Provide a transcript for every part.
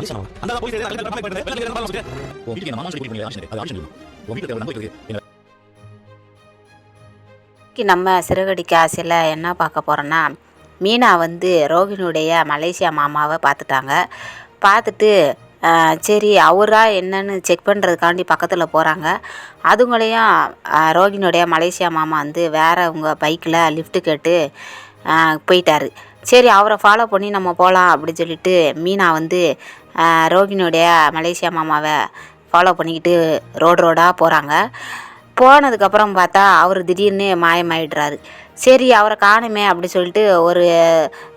மனுஷனா அந்த போய் இன்னைக்கு நம்ம சிறுகடிக்க ஆசையில் என்ன பார்க்க போகிறோன்னா மீனா வந்து ரோகிணியுடைய மலேசியா மாமாவை பார்த்துட்டாங்க. பார்த்துட்டு சரி அவரா என்னன்னு செக் பண்ணுறதுக்காண்டி பக்கத்தில் போகிறாங்க அதுங்களையும் ஆஹ், ரோகிணியுடைய மலேசியா மாமா வந்து வேற உங்க பைக்கில் லிஃப்ட் கேட்டு போயிட்டாரு. சரி அவரை ஃபாலோ பண்ணி நம்ம போகலாம் அப்படின்னு சொல்லிட்டு மீனா வந்து ஆஹ், மலேசியா மாமாவை ஃபாலோ பண்ணிக்கிட்டு ரோடு ரோடாக போகிறாங்க போனதுக்கப்புறம் பார்த்தா அவர் திடீர்னு மாயமாயிடுறாரு. சரி அவரை காணுமே அப்படி சொல்லிட்டு ஒரு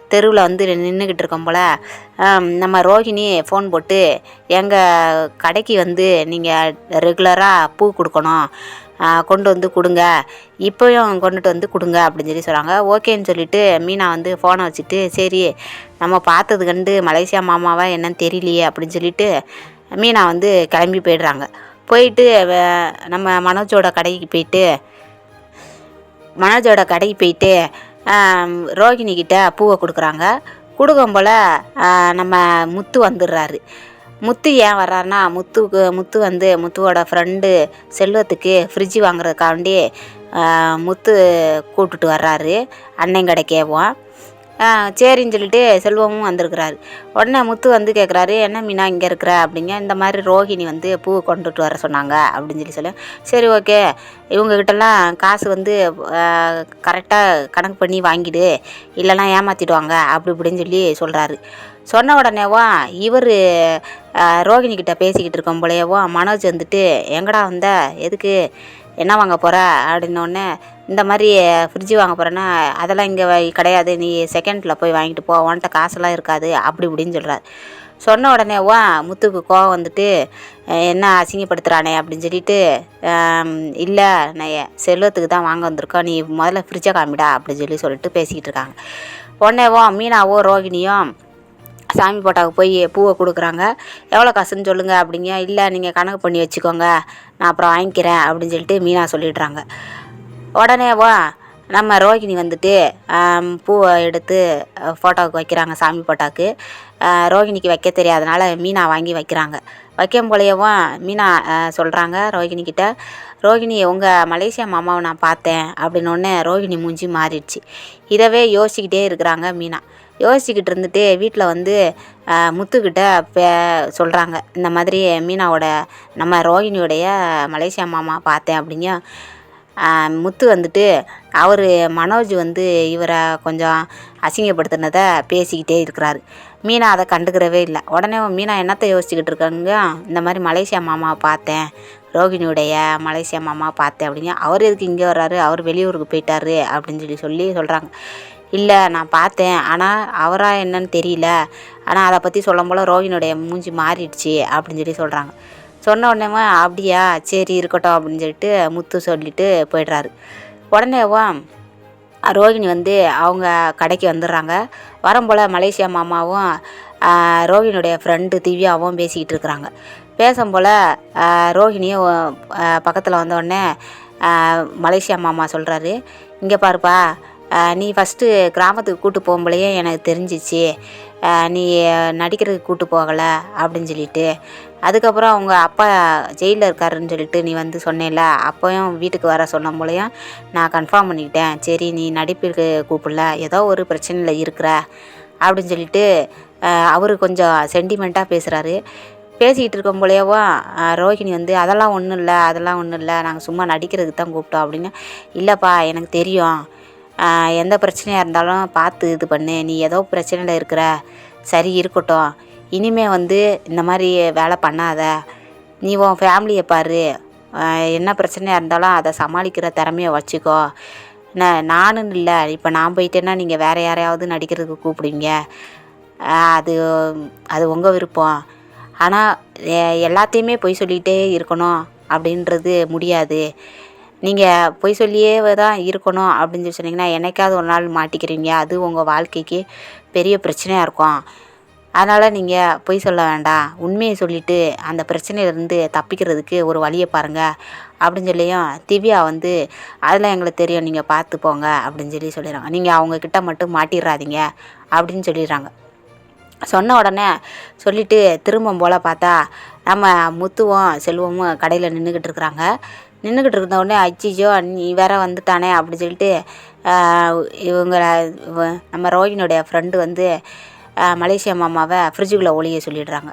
தெருவில் வந்து நின்றுக்கிட்டு இருக்கோம் போல். நம்ம ரோஹிணி ஃபோன் போட்டு எங்கள் கடைக்கு வந்து நீங்கள் ரெகுலராக பூ கொடுக்கணும். கொண்டு வந்து கொடுங்க. இப்போயும் கொண்டுட்டு வந்து கொடுங்க அப்படின்னு சொல்லி சொல்கிறாங்க ஓகேன்னு சொல்லிட்டு மீனா வந்து ஃபோனை வச்சுட்டு சரி நம்ம பார்த்தது கண்டு மலேசியா மாமாவா என்னன்னு தெரியலையே அப்படின்னு சொல்லிட்டு மீனா வந்து கிளம்பி போயிடுறாங்க. போயிட்டு நம்ம மனோஜோட கடைக்கு போயிட்டு மனோஜோட கடைக்கு போயிட்டு ரோகிணிக்கிட்ட பூவை கொடுக்குறாங்க. கொடுக்கும் போல் நம்ம முத்து வந்துடுறாரு. முத்து ஏன் வர்றாருன்னா முத்துக்கு முத்து வந்து முத்துவோட ஃப்ரெண்டு செல்வத்துக்கு ஃப்ரிட்ஜ் வாங்குறதுக்காண்டி முத்து கூப்பிட்டுட்டு வர்றாரு. அண்ணன் கடைக்கேவும் சரின்னு சொல்லிட்டு செல்வமும் வந்திருக்கிறாரு. உடனே முத்து வந்து கேட்குறாரு என்ன மீனா இங்கே இருக்கிற? அப்படிங்க. இந்த மாதிரி ரோஹிணி வந்து பூ கொண்டுட்டு வர சொன்னாங்க அப்படின்னு சொல்லி சொல்லி. சரி ஓகே. இவங்ககிட்டலாம் காசு வந்து கரெக்டாக கணக்கு பண்ணி வாங்கிடு. இல்லைனா ஏமாற்றிடுவாங்க அப்படி இப்படின்னு சொல்லி சொல்கிறாரு சொன்ன உடனேவா இவர் ரோகிணிக்கிட்ட பேசிக்கிட்டு இருக்கோம் போலயேவோ மனோஜ் வந்துட்டு எங்கடா வந்த? எதுக்கு? என்ன வாங்க போகிற அப்படின்னோடனே இந்த மாதிரி ஃப்ரிட்ஜு வாங்க போகிறேன்னா அதெல்லாம் இங்கே கிடையாது. நீ செகண்டில் போய் வாங்கிட்டு போ உன்கிட்ட காசெல்லாம் இருக்காது அப்படி இப்படின்னு சொல்கிறாரு சொன்ன உடனேவா முத்துக்கு கோவம் வந்துட்டு என்ன அசிங்கப்படுத்துகிறானே அப்படின்னு சொல்லிட்டு இல்லை நான் செல்வத்துக்கு தான் வாங்க வந்திருக்கோம். நீ முதல்ல ஃப்ரிட்ஜை காமிடா அப்படின்னு சொல்லி சொல்லிட்டு பேசிக்கிட்டு இருக்காங்க. உடனேவோ மீனாவோ ரோகிணியும் சாமி போட்டாவுக்கு போய் பூவை கொடுக்குறாங்க. எவ்வளோ காசுன்னு சொல்லுங்கள் அப்படிங்க. இல்லை நீங்கள் கணக்கு பண்ணி வச்சுக்கோங்க. நான் அப்புறம் வாங்கிக்கிறேன் அப்படின்னு சொல்லிட்டு மீனா சொல்லிடுறாங்க. உடனே வா நம்ம ரோகிணி வந்துட்டு பூவை எடுத்து ஃபோட்டோவுக்கு வைக்கிறாங்க சாமி போட்டாவுக்கு ரோகிணிக்கு வைக்க தெரியாதனால மீனா வாங்கி வைக்கிறாங்க. வைக்கும் போலயேவும் மீனா சொல்கிறாங்க ரோகிணிக்கிட்ட ரோகிணி உங்கள் மலேசியா மாமாவை நான் பார்த்தேன் அப்படின்னொடனே ரோகிணி மூஞ்சி மாறிடுச்சு. இதவே யோசிச்சுக்கிட்டே இருக்கிறாங்க மீனா. யோசிச்சுக்கிட்டு இருந்துட்டு வீட்டில் வந்து முத்துக்கிட்ட பே சொல்கிறாங்க இந்த மாதிரி மீனாவோட நம்ம ரோகிணியோடைய மலேசியா மாமா பார்த்தேன் அப்படிங்க. முத்து வந்துட்டு அவர் மனோஜ் வந்து இவரை கொஞ்சம் அசிங்கப்படுத்தினதை பேசிக்கிட்டே இருக்கிறாரு. மீனா அதை கண்டுக்கிறவே இல்லை. உடனே மீனா என்னத்தை யோசிச்சுக்கிட்டு இருக்காங்க? இந்த மாதிரி மலேசியா மாமாவை பார்த்தேன். ரோகிணியுடைய மலேசியா மாமா பார்த்தேன் அப்படிங்க அவர் எதுக்கு இங்கே வர்றாரு? அவர் வெளியூருக்கு போயிட்டாரு அப்படின்னு சொல்லி சொல்லி சொல்கிறாங்க இல்லை நான் பார்த்தேன். ஆனால் அவராக என்னன்னு தெரியல. ஆனால் அதை பற்றி சொல்லும் போல் ரோகிணியுடைய மூஞ்சி மாறிடுச்சு அப்படின்னு சொல்லி சொல்கிறாங்க சொன்ன உடனேவும் அப்படியா? சரி இருக்கட்டும் அப்படின்னு சொல்லிட்டு முத்து சொல்லிட்டு போயிடுறாரு. உடனேவா ரோகிணி வந்து அவங்க கடைக்கு வந்துடுறாங்க. வரும்போல் மலேசியா மாமாவும் ரோகிணியுடைய ஃப்ரெண்டு திவ்யாவும் பேசிக்கிட்டு இருக்கிறாங்க. பேசும் போல் ரோகிணியும் பக்கத்தில் வந்தோடனே மலேசியா மாமா சொல்கிறாரு இங்கே பாருப்பா நீ ஃபஸ்ட்டு கிராமத்துக்கு கூட்டு போகும்போலையே எனக்கு தெரிஞ்சிச்சு. நீ நடிக்கிறதுக்கு கூட்டு போகலை அப்படின்னு சொல்லிட்டு. அதுக்கப்புறம் அவங்க அப்பா ஜெயிலில் இருக்காருன்னு சொல்லிட்டு நீ வந்து சொன்னேல அப்போயும் வீட்டுக்கு வர சொன்ன போலையும் நான் கன்ஃபார்ம் பண்ணிக்கிட்டேன். சரி நீ நடிப்பிற்கு கூப்பிடல ஏதோ ஒரு பிரச்சனையில் இருக்கிற அப்படின்னு சொல்லிட்டு அவர் கொஞ்சம் சென்டிமெண்ட்டாக பேசுகிறாரு பேசிக்கிட்டு இருக்கும் போலேயேவோ ரோஹிணி வந்து அதெல்லாம் ஒன்றும் இல்லை அதெல்லாம் ஒன்றும் இல்லை நாங்கள் சும்மா நடிக்கிறதுக்கு தான் கூப்பிட்டோம் அப்படின்னு. இல்லைப்பா எனக்கு தெரியும். எந்த பிரச்சனையாக இருந்தாலும் பார்த்து இது பண்ணு. நீ ஏதோ பிரச்சனையில் இருக்கிற சரி இருக்கட்டும். இனிமே வந்து இந்த மாதிரி வேலை பண்ணாத. நீ உன் ஃபேமிலியை பாரு. என்ன பிரச்சனையாக இருந்தாலும் அதை சமாளிக்கிற திறமைய வச்சுக்கோ. நான் நானுன்னு இல்லை. இப்போ நான் போயிட்டேன்னா நீங்கள் வேறு யாரையாவது நடிக்கிறதுக்கு கூப்பிடுவீங்க. அது அது உங்கள் விருப்பம். ஆனால் எல்லாத்தையுமே பொய் சொல்லிகிட்டே இருக்கணும் அப்படின்றது முடியாது. நீங்கள் பொய் சொல்லியே தான் இருக்கணும் அப்படின்னு சொல்லி சொன்னீங்கன்னா என்னைக்காவது ஒரு நாள் மாட்டிக்கிறீங்க. அது உங்கள் வாழ்க்கைக்கு பெரிய பிரச்சனையாக இருக்கும். அதனால் நீங்கள் பொய் சொல்ல வேண்டாம். உண்மையை சொல்லிவிட்டு அந்த பிரச்சனையிலேருந்து தப்பிக்கிறதுக்கு ஒரு வழியை பாருங்கள் அப்படின்னு சொல்லியும் திவ்யா வந்து அதெல்லாம் எங்களுக்கு தெரியும். நீங்கள் பார்த்து போங்க அப்படின்னு சொல்லி சொல்லிடுறாங்க. நீங்கள் அவங்கக்கிட்ட மட்டும் மாட்டிடுறாதீங்க அப்படின்னு சொல்லிடுறாங்க. சொன்ன உடனே சொல்லிட்டு திரும்பும் போல் பார்த்தா நம்ம முத்துவும் செல்வமும் கடையில் நின்றுக்கிட்டு இருக்கிறாங்க. நின்றுக்கிட்டு இருந்த உடனே அச்சிச்சோ நீ வேற வந்துட்டானே அப்படி சொல்லிட்டு இவங்க நம்ம ரோஹினுடைய ஃப்ரெண்டு வந்து மலேசியா மாமாவை ஃப்ரிட்ஜுக்குள்ளே ஒளிய சொல்லிடுறாங்க.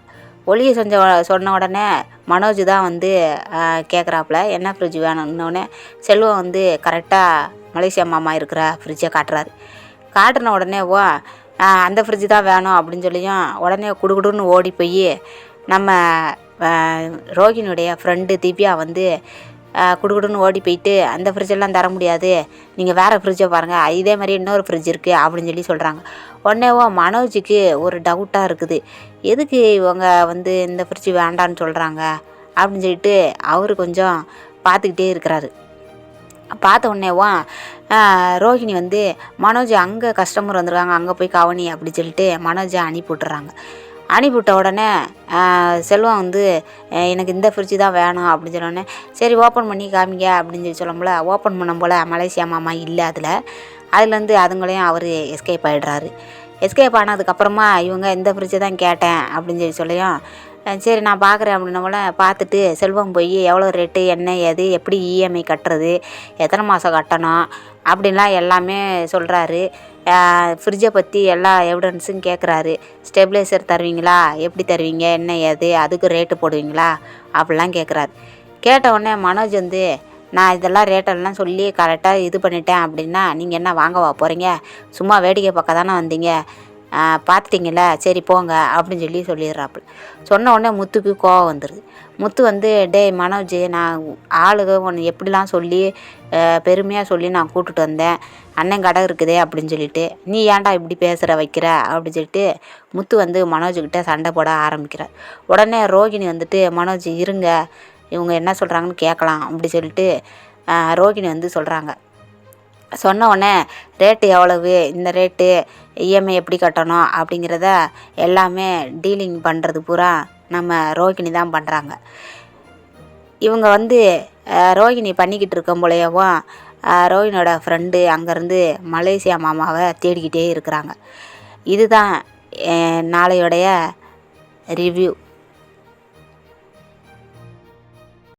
ஒளிய செஞ்ச சொன்ன உடனே மனோஜ் தான் வந்து கேட்குறாப்புல என்ன ஃப்ரிட்ஜ் வேணும்னோடனே செல்வம் வந்து கரெக்டாக மலேசியா மாமா இருக்கிற ஃப்ரிட்ஜை காட்டுறாரு. காட்டின உடனே ஓ அந்த ஃப்ரிட்ஜ் தான் வேணும் அப்படின்னு சொல்லியும் உடனே குடுகுடுன்னு ஓடி போய் நம்ம ரோகினுடைய ஃப்ரெண்டு திவ்யா வந்து குடுகுடுன்னு ஓடி போயிட்டு அந்த ஃப்ரிட்ஜெல்லாம் தர முடியாது. நீங்கள் வேறு ஃப்ரிட்ஜை பாருங்கள் இதே மாதிரி இன்னொரு ஃப்ரிட்ஜ் இருக்குது அப்படின்னு சொல்லி சொல்கிறாங்க உடனேவோ மனோஜுக்கு ஒரு டவுட்டாக இருக்குது. எதுக்கு இவங்க வந்து இந்த ஃப்ரிட்ஜ் வேண்டான்னு சொல்கிறாங்க அப்படின்னு சொல்லிட்டு அவர் கொஞ்சம் பார்த்துக்கிட்டே இருக்கிறாரு. பார்த்த உடனேவா ரோஹிணி வந்து மனோஜ் அங்கே கஸ்டமர் வந்திருக்காங்க அங்கே போய் கவனி அப்படி சொல்லிட்டு மனோஜை அனுப்பி விட்டுறாங்க. அனுப்பிவிட்ட உடனே செல்வம் வந்து எனக்கு இந்த ஃப்ரிட்ஜு தான் வேணும் அப்படின்னு சொன்னோடனே சரி ஓப்பன் பண்ணி காமிங்க அப்படின்னு சொல்லி சொல்லும்போல ஓப்பன் பண்ணும் போல் மலேசியா மாமா இல்லை அதில். அதுலேருந்து அதுங்களையும் அவர் எஸ்கேப் ஆகிடுறாரு எஸ்கேப் ஆனதுக்கப்புறமா இவங்க இந்த ஃப்ரிட்ஜை தான் கேட்டேன் அப்படின்னு சொல்லி சொல்லியும் சரி நான் பார்க்குறேன் அப்படின்ன பார்த்துட்டு செல்வம் போய் எவ்வளோ ரேட்டு என்ன ஏது எப்படி இஎம்ஐ கட்டுறது எத்தனை மாதம் கட்டணும் அப்படின்லாம் எல்லாமே சொல்கிறாரு ஃப்ரிட்ஜை பற்றி எல்லா எவிடன்ஸும் கேட்குறாரு ஸ்டெபிளைசர் தருவீங்களா? எப்படி தருவீங்க? என்ன ஏது அதுக்கு ரேட்டு போடுவீங்களா? அப்படிலாம் கேட்குறாரு கேட்ட உடனே மனோஜ் வந்து நான் இதெல்லாம் ரேட்டெல்லாம் சொல்லி கரெக்டாக இது பண்ணிட்டேன் அப்படின்னா நீங்கள் என்ன வாங்கவா போகிறீங்க சும்மா வேடிக்கை பக்கம் தானே வந்தீங்க? பார்த்துட்டிங்களா சரி போங்க அப்படின்னு சொல்லி சொல்லிடுறாப்புல. சொன்ன உடனே முத்துக்கு கோவம் வந்துடுது முத்து வந்து டேய் மனோஜ் நான் ஆளுக உன்னை எப்படிலாம் சொல்லி பெருமையாக சொல்லி நான் கூட்டிட்டு வந்தேன். அண்ணன் கடை இருக்குதே அப்படின்னு சொல்லிட்டு நீ ஏன்டா இப்படி பேசுகிற வைக்கிற? அப்படின்னு சொல்லிட்டு முத்து வந்து மனோஜ்கிட்ட சண்டை போட ஆரம்பிக்கிறார். உடனே ரோகிணி வந்துட்டு மனோஜ் இருங்க. இவங்க என்ன சொல்கிறாங்கன்னு கேட்கலாம் அப்படி சொல்லிட்டு ரோகிணி வந்து சொல்கிறாங்க சொன்ன உடனே ரேட்டு எவ்வளவு? இந்த ரேட்டு இஎம்ஐ எப்படி கட்டணும்? அப்படிங்கிறத எல்லாமே டீலிங் பண்ணுறது பூரா நம்ம ரோகிணி தான் பண்ணுறாங்க இவங்க வந்து ரோகிணி பண்ணிக்கிட்டு இருக்கும் போலயவும் ரோகிணியோட ஃப்ரெண்டு அங்கேருந்து மலேசியா மாமாவை தேடிக்கிட்டே இருக்கிறாங்க. இதுதான் நாளையோடைய ரிவ்யூ